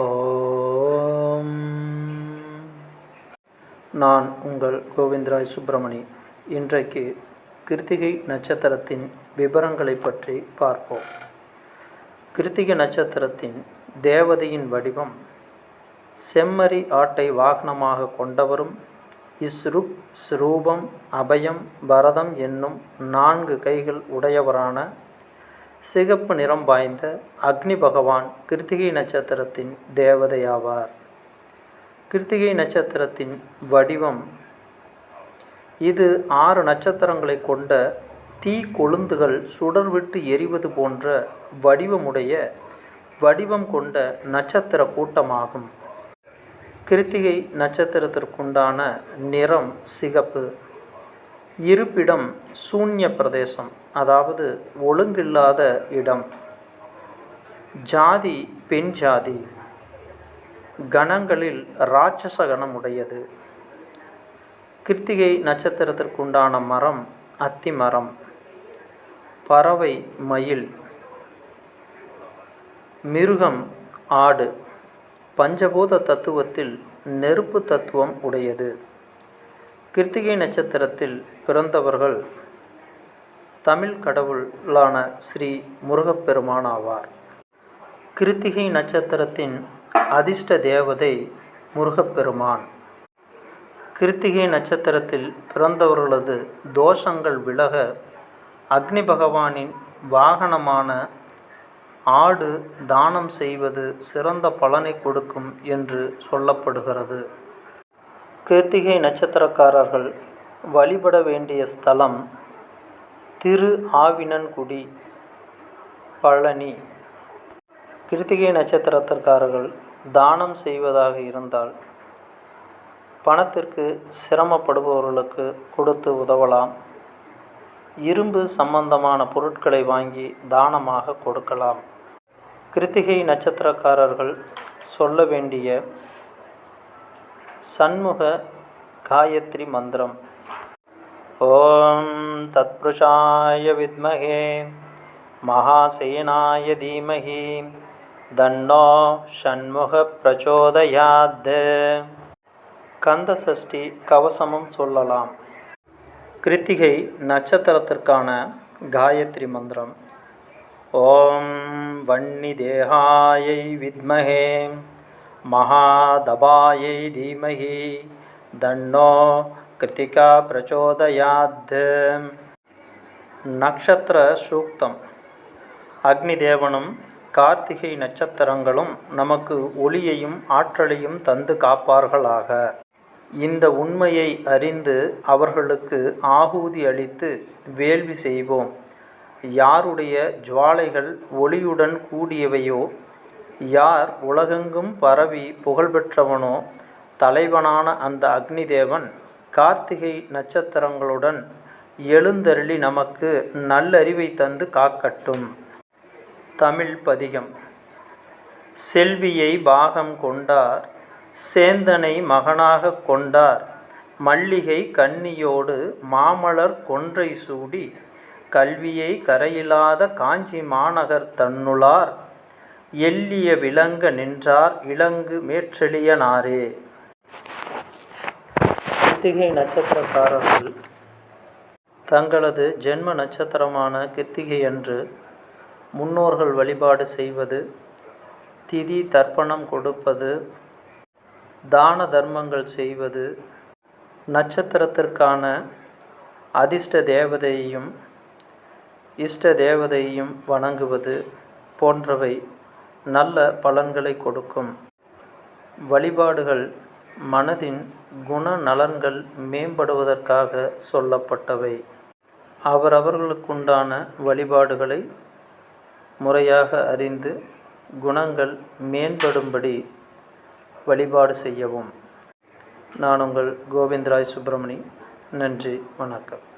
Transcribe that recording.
ஓம். நான் உங்கள் கோவிந்தராய் சுப்பிரமணி. இன்றைக்கு கிருத்திகை நட்சத்திரத்தின் விவரங்களை பற்றி பார்ப்போம். கிருத்திகை நட்சத்திரத்தின் தேவதையின் வடிவம் செம்மறி ஆட்டை வாகனமாக கொண்டவரும் இஸ்ருப் ஸ்ரூபம் அபயம் பரதம் என்னும் நான்கு கைகள் உடையவரான சிகப்பு நிறம் வாய்ந்த அக்னி பகவான் கிருத்திகை நட்சத்திரத்தின் தேவதையாவார். கிருத்திகை நட்சத்திரத்தின் வடிவம். இது ஆறு நட்சத்திரங்களை கொண்ட தீ கொழுந்துகள் சுடர்விட்டு எரிவது போன்ற வடிவமுடைய வடிவம் கொண்ட நட்சத்திர கூட்டமாகும். கிருத்திகை நட்சத்திரத்திற்குண்டான நிறம் சிகப்பு. இருப்பிடம் சூன்ய பிரதேசம் அதாவது ஒழுங்கில்லாத இடம். ஜாதி பெண் ஜாதி. கணங்களில் இராட்சச கணம் உடையது. கிருத்திகை நட்சத்திரத்திற்குண்டான மரம் அத்தி மரம். பறவை மயில். மிருகம் ஆடு. பஞ்சபூத தத்துவத்தில் நெருப்பு தத்துவம் உடையது. கிருத்திகை நட்சத்திரத்தில் பிறந்தவர்கள் தமிழ் கடவுளான ஸ்ரீ முருகப்பெருமான் ஆவார். கிருத்திகை நட்சத்திரத்தின் அதிர்ஷ்ட தேவதை முருகப்பெருமான். கிருத்திகை நட்சத்திரத்தில் பிறந்தவர்களது தோஷங்கள் விலக அக்னி பகவானின் வாகனமான ஆடு தானம் செய்வது சிறந்த பலனை கொடுக்கும் என்று சொல்லப்படுகிறது. கிருத்திகை நட்சத்திரக்காரர்கள் வழிபட வேண்டிய ஸ்தலம் திரு ஆவினன்குடி பழனி. கிருத்திகை நட்சத்திரத்திற்காரர்கள் தானம் செய்வதாக இருந்தால் பணத்திற்கு சிரமப்படுபவர்களுக்கு கொடுத்து உதவலாம். இரும்பு சம்பந்தமான பொருட்களை வாங்கி தானமாக கொடுக்கலாம். கிருத்திகை நட்சத்திரக்காரர்கள் சொல்ல வேண்டிய சண்முக காயத்ரி மந்திரம். ஓம் தத்புருஷாய வித்மகே மகாசேனாய தீமகி தன்னோ ஷண்முக பிரச்சோதயாத். கந்த சஷ்டி கவசமும் சொல்லலாம். கிருத்திகை நட்சத்திரத்திற்கான காயத்ரி மந்திரம். ஓம் வன்னி தேகாயை வித்மகே महादबायै धीमहि தன்னோ கிருத்திகா பிரச்சோதயாத் நக்ஷத்திர சூக்தம் அக்னி தேவனும் கார்த்திகை நட்சத்திரங்களும் நமக்கு ஒளியையும் ஆற்றலையும் தந்து காப்பார்களாக இந்த உண்மையை அறிந்து அவர்களுக்கு ஆகூதி அளித்து வேள்வி செய்வோம் யாருடைய ஜுவாலைகள் ஒளியுடன் கூடியவையோ யார் உலகெங்கும் பரவி புகழ்பெற்றவனோ தலைவனான அந்த அக்னி தேவன் கார்த்திகை நட்சத்திரங்களுடன் எழுந்தருளி நமக்கு நல்லறிவை தந்து காக்கட்டும். தமிழ் பதிகம். செல்வியை பாகம் கொண்டார் சேந்தனை மகனாக கொண்டார் மல்லிகை கன்னியோடு மாமலர் கொன்றை சூடி கல்வியை கரையில்லாத காஞ்சி மாநகர் தன்னுளார் எல்லிய விளங்க நின்றார் இளங்கு மேற்றெளியனாரே கிருத்திகை நட்சத்திரக்காரர்கள். தங்களது ஜென்ம நட்சத்திரமான கிருத்திகை அன்று முன்னோர்கள் வழிபாடு செய்வது திதி தர்ப்பணம் கொடுப்பது தான தர்மங்கள் செய்வது நட்சத்திரத்திற்கான அதிர்ஷ்ட தேவதையையும் இஷ்ட தேவதையையும் வணங்குவது போன்றவை. நல்ல பலன்களை கொடுக்கும். வழிபாடுகள் மனதின் குணநலன்கள் மேம்படுவதற்காக சொல்லப்பட்டவை. அவரவர்களுக்குண்டான வழிபாடுகளை முறையாக அறிந்து குணங்கள் மேம்படும்படி வழிபாடு செய்யவும். நான் உங்கள் கோவிந்தராய் சுப்பிரமணி. நன்றி வணக்கம்.